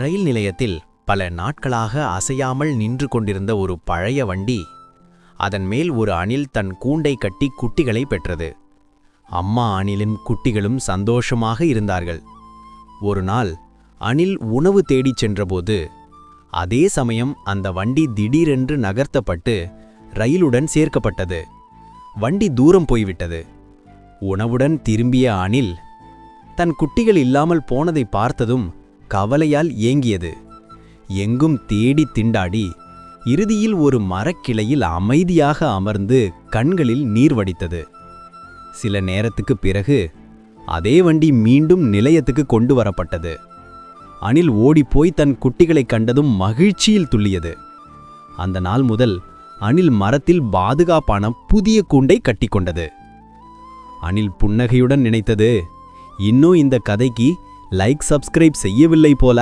ரயில் நிலையத்தில் பல நாட்களாக அசையாமல் நின்று கொண்டிருந்த ஒரு பழைய வண்டி அதன் மேல் ஒரு அணில் தன் கூண்டை கட்டி குட்டிகளை பெற்றது. அம்மா அணிலின் குட்டிகளும் சந்தோஷமாக இருந்தார்கள். ஒரு நாள் அணில் உணவு தேடிச் சென்றபோது அதே சமயம் அந்த வண்டி திடீரென்று நகர்த்தப்பட்டு ரயிலுடன் சேர்க்கப்பட்டது. வண்டி தூரம் போய்விட்டது. உணவுடன் திரும்பிய அணில் தன் குட்டிகள் இல்லாமல் போனதை பார்த்ததும் கவலையால் ஏங்கியது. எங்கும் தேடி திண்டாடி இறுதியில் ஒரு மரக்கிளையில் அமைதியாக அமர்ந்து கண்களில் நீர் வடித்தது. சில நேரத்துக்குப் பிறகு அதே வண்டி மீண்டும் நிலையத்துக்கு கொண்டு வரப்பட்டது அணில் ஓடிப்போய் தன் குட்டிகளைக் கண்டதும் மகிழ்ச்சியில் துள்ளியது. அந்த நாள் முதல் அணில் மரத்தில் பாதுகாப்பான புதிய கூண்டை கட்டிக்கொண்டது அணில் புன்னகையுடன் நினைத்தது இன்னும் இந்த கதைக்கு லைக் சப்ஸ்கிரைப் செய்யவில்லை போல